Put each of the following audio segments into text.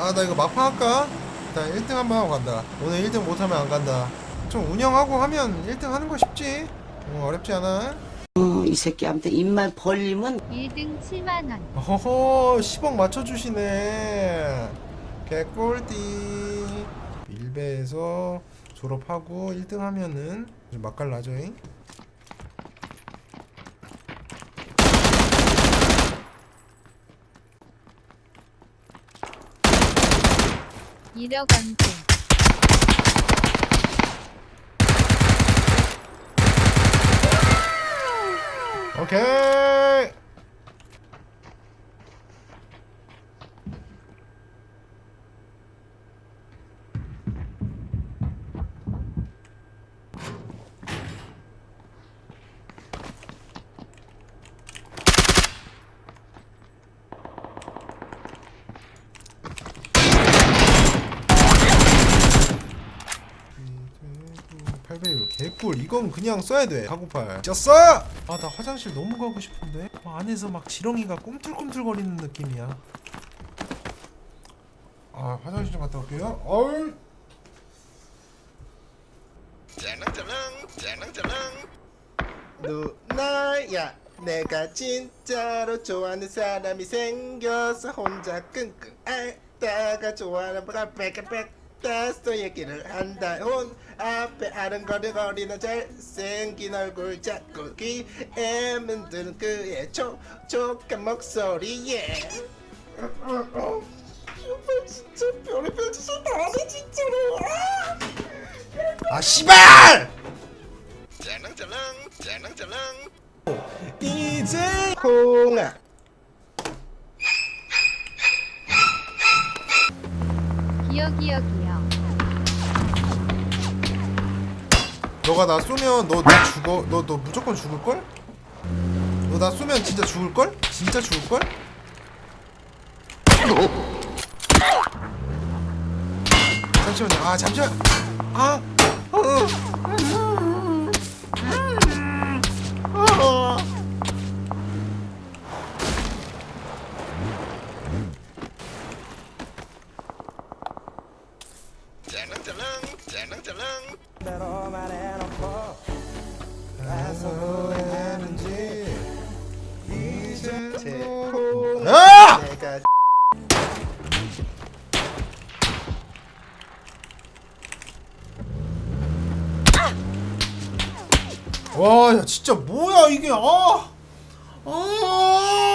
아 나 이거 막판 할까? 일단 1등 한번 하고 간다. 오늘 1등 못하면 안 간다. 좀 운영하고 하면 1등 하는 거 쉽지? 어, 어렵지 않아? 어, 이 새끼한테 입만 벌리면 1등 7만원. 어허 10억 맞춰주시네. 개꿀띠. 일베에서 졸업하고 1등 하면은 좀 맛깔나죠잉? 일억 원등 오케이 팔 개꿀. 이건 그냥 써야 돼. 카고팔. 쪘어! 아 나 화장실 너무 가고 싶은데? 아, 안에서 막 지렁이가 꿈틀꿈틀거리는 느낌이야. 아 화장실 좀 갔다 올게요. 어이. 짤랑짤랑 짤랑짤랑. 누나야 내가 진짜로 좋아하는 사람이 생겨서 혼자 끙끙 앓다가 좋아하는 뭐가 빽빽빽 따서 얘기를 한다 혼 앞에 아른거리거리는 잘생긴 얼굴 자꾸 귀에 문 드는 그의 촉촉한 목소리에 어, 어, 어. 정말 진짜 별의별 짓을 다 하네 진짜로 아! 아 씨발! 짤랑짤랑 짤랑짤랑 이제 홍아 기억 기억이요 너가 나 쏘면 너, 너 죽어 너 너 무조건 죽을걸? 너 나 쏘면 진짜 죽을걸? 진짜 죽을걸? 잠시만요 아 잠시만 아 어. 어. 짤랑짤랑 짤랑짤랑 하는지 이제 제 아! 내가 와, 야, 진짜 뭐야 이게? 아, 아, 아,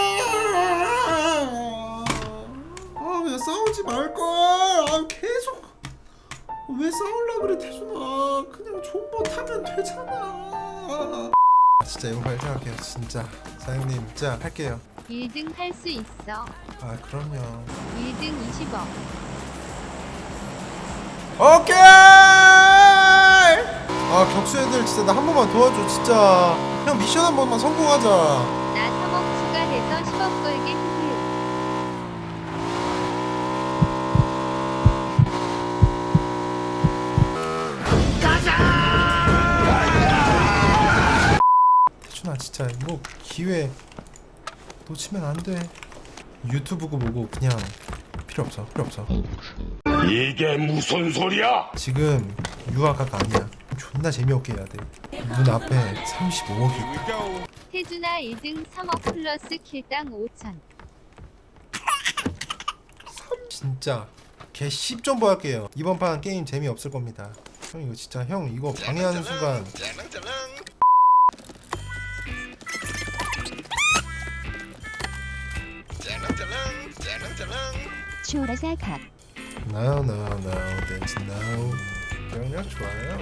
되잖아. 진짜 이번 발 생각해요, 진짜. 사장님, 진짜 할게요. 1등 할 수 있어 아, 그럼요. 1등 20억 오케이! 아, 격수 애들 진짜 나 한 번만 도와줘, 진짜. 형 미션 한 번만 성공하자. 나 3억 추가해서 10억 걸게 진짜 이거 기회 놓치면 안 돼. 유튜브고 뭐고 그냥 필요 없어 필요 없어. 이게 무슨 소리야? 지금 유아가 아니야. 존나 재미없게 해야 돼. 눈 앞에 35억이 있다. 태준아 1등 3억 플러스 킬당 5천 진짜 개 10점 보할게요. 이번 판 게임 재미 없을 겁니다. 형 이거 진짜 형 이거 방해하는 순간 추라사 각 no no no that's no 경력 좋아요.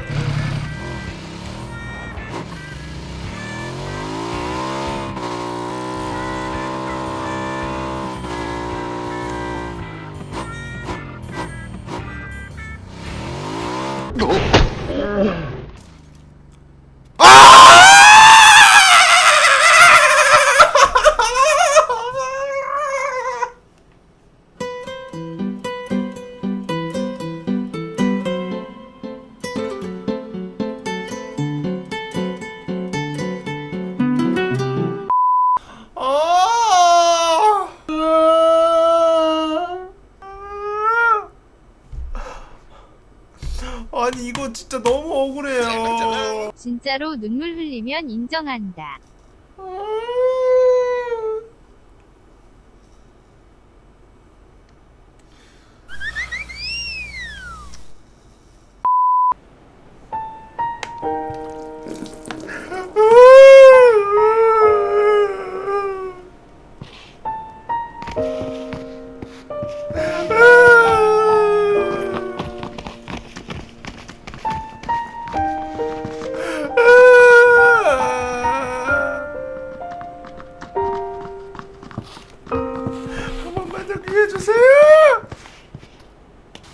아니 이거 진짜 너무 억울해요. 진짜로 눈물 흘리면 인정한다. 기회 주세요.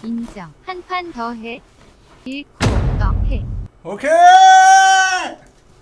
인정. 한 판 더 해. 잃고 더 해. 오케이.